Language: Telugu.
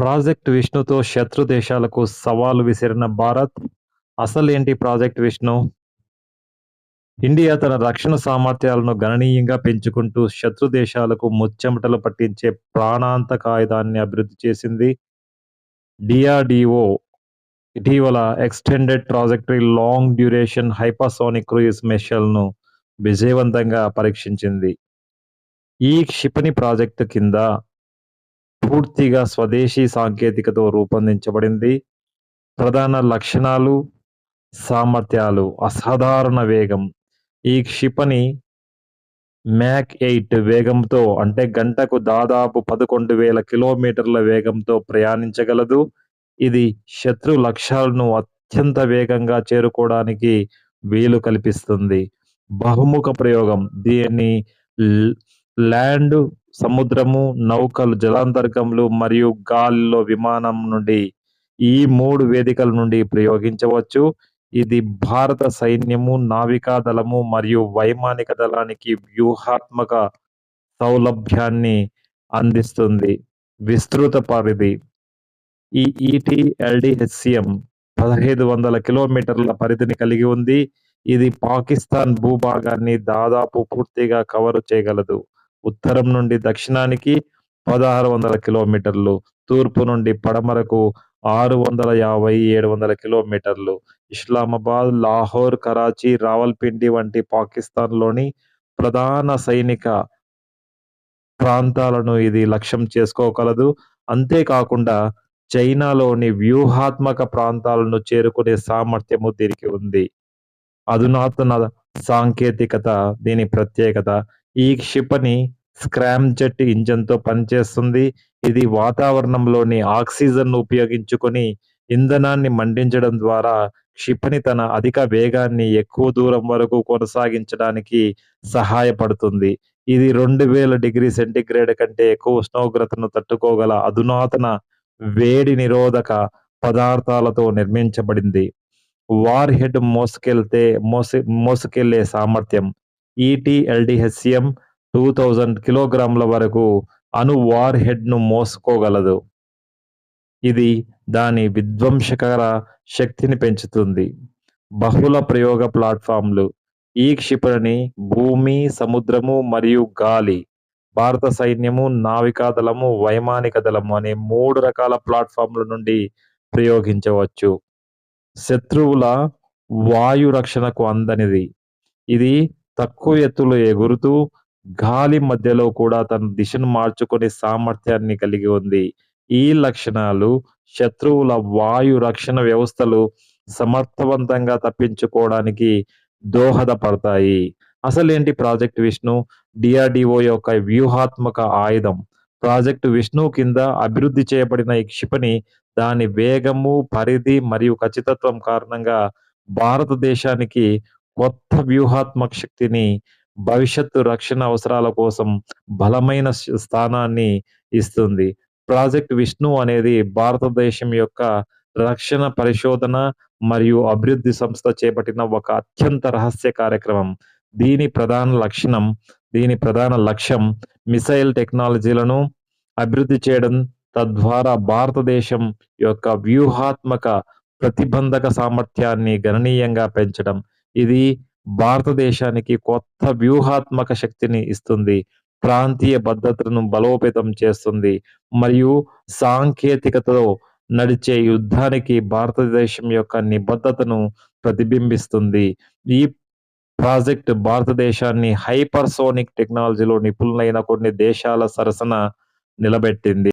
ప్రాజెక్ట్ విష్ణుతో శత్రు దేశాలకు సవాలు విసిరిన భారత్ అసలేంటి ప్రాజెక్ట్ విష్ణు? ఇండియా తన రక్షణ సామర్థ్యాలను గణనీయంగా పెంచుకుంటూ శత్రు దేశాలకు ముచ్చెమటలు పట్టించే ప్రాణాంతక ఆయుధాన్ని అభివృద్ధి చేసింది డిఆర్డిఓ. ఇటీవల extended trajectory long duration hypersonic cruise మిషల్ను విజయవంతంగా పరీక్షించింది. ఈ క్షిపణి ప్రాజెక్టు కింద పూర్తిగా స్వదేశీ సాంకేతికతో రూపొందించబడింది. ప్రధాన లక్షణాలు సామర్థ్యాలు అసాధారణ వేగం. ఈ క్షిపణి మ్యాక్ ఎయిట్ వేగంతో అంటే గంటకు దాదాపు పదకొండు వేల కిలోమీటర్ల వేగంతో ప్రయాణించగలదు. ఇది శత్రు లక్ష్యాలను అత్యంత వేగంగా చేరుకోవడానికి వీలు కల్పిస్తుంది. బహుముఖ ప్రయోగం. దీన్ని ల్యాండ్ సముద్రము నౌకలు జలాంతర్గములు మరియు గాలిలో విమానం నుండి ఈ మూడు వేదికల నుండి ప్రయోగించవచ్చు. ఇది భారత సైన్యము నావికా దళము మరియు వైమానిక దళానికి వ్యూహాత్మక సౌలభ్యాన్ని అందిస్తుంది. విస్తృత పరిధి. ఈ ఈటీఎల్డిహెచ్సిఎం పదహైదు వందల కిలోమీటర్ల పరిధిని కలిగి ఉంది. ఇది పాకిస్తాన్ భూభాగాన్ని దాదాపు పూర్తిగా కవర్ చేయగలదు. ఉత్తరం నుండి దక్షిణానికి పదహారు వందల కిలోమీటర్లు తూర్పు నుండి పడమరకు ఆరు వందల యాభై ఏడు వందల కిలోమీటర్లు ఇస్లామాబాద్ లాహోర్ కరాచీ రావల్పిండి వంటి పాకిస్తాన్లోని ప్రధాన సైనిక ప్రాంతాలను ఇది లక్ష్యం చేసుకోగలదు. అంతేకాకుండా చైనాలోని వ్యూహాత్మక ప్రాంతాలను చేరుకునే సామర్థ్యము దీనికి ఉంది. అధునాతన సాంకేతికత దీని ప్రత్యేకత. ఈ క్షిపణి స్క్రామ్ జెట్ ఇంజన్తో పనిచేస్తుంది. ఇది వాతావరణంలోని ఆక్సిజన్ ఉపయోగించుకొని ఇంధనాన్ని మండించడం ద్వారా క్షిపణి తన అధిక వేగాన్ని ఎక్కువ దూరం వరకు కొనసాగించడానికి సహాయపడుతుంది. ఇది రెండు వేల డిగ్రీ సెంటీగ్రేడ్ కంటే ఎక్కువ ఉష్ణోగ్రతను తట్టుకోగల అధునాతన వేడి నిరోధక పదార్థాలతో నిర్మించబడింది. వార్ హెడ్ మోసుకెళ్తే మోసి మోసుకెళ్ళే సామర్థ్యం ఈటీఎల్డిహెచ్సిఎం టూ థౌజండ్ కిలోగ్రాముల వరకు అణు వార్ హెడ్ను మోసుకోగలదు. ఇది దాని విధ్వంసకర శక్తిని పెంచుతుంది. బహుళ ప్రయోగ ప్లాట్ఫామ్లు ఈ క్షిపణిని భూమి సముద్రము మరియు గాలి భారత సైన్యము నావికాదళము వైమానిక దళము అనే మూడు రకాల ప్లాట్ఫామ్ల నుండి ప్రయోగించవచ్చు. శత్రువుల వాయు రక్షణకు అందనిది. ఇది తక్కువ ఎత్తులో ఎగురుతూ గాలి మధ్యలో కూడా తన దిశను మార్చుకునే సామర్థ్యాన్ని కలిగి ఉంది. ఈ లక్షణాలు శత్రువుల వాయు రక్షణ వ్యవస్థలు సమర్థవంతంగా తప్పించుకోవడానికి దోహదపడతాయి. అసలేంటి ప్రాజెక్ట్ విష్ణు? డిఆర్డిఓ యొక్క వ్యూహాత్మక ఆయుధం. ప్రాజెక్టు విష్ణు కింద అభివృద్ధి చేయబడిన ఈ క్షిపణి దాని వేగము పరిధి మరియు ఖచ్చితత్వం కారణంగా భారతదేశానికి కొత్త వ్యూహాత్మక శక్తిని భవిష్యత్తు రక్షణ అవసరాల కోసం బలమైన స్థానాన్ని ఇస్తుంది. ప్రాజెక్ట్ విష్ణు అనేది భారతదేశం యొక్క రక్షణ పరిశోధన మరియు అభివృద్ధి సంస్థ చేపట్టిన ఒక అత్యంత రహస్య కార్యక్రమం. దీని ప్రధాన లక్షణం దీని ప్రధాన లక్ష్యం మిసైల్ టెక్నాలజీలను అభివృద్ధి చేయడం తద్వారా భారతదేశం యొక్క వ్యూహాత్మక ప్రతిబంధక సామర్థ్యాన్ని గణనీయంగా పెంచడం. ఇది భారతదేశానికి కొత్త వ్యూహాత్మక శక్తిని ఇస్తుంది ప్రాంతీయ భద్రతను బలోపేతం చేస్తుంది మరియు సాంకేతికతతో నడిచే యుద్ధానికి భారతదేశం యొక్క నిబద్ధతను ప్రతిబింబిస్తుంది. ఈ ప్రాజెక్ట్ భారతదేశాన్ని హైపర్సోనిక్ టెక్నాలజీలో నిపుణులైన కొన్ని దేశాల సరసన నిలబెట్టింది.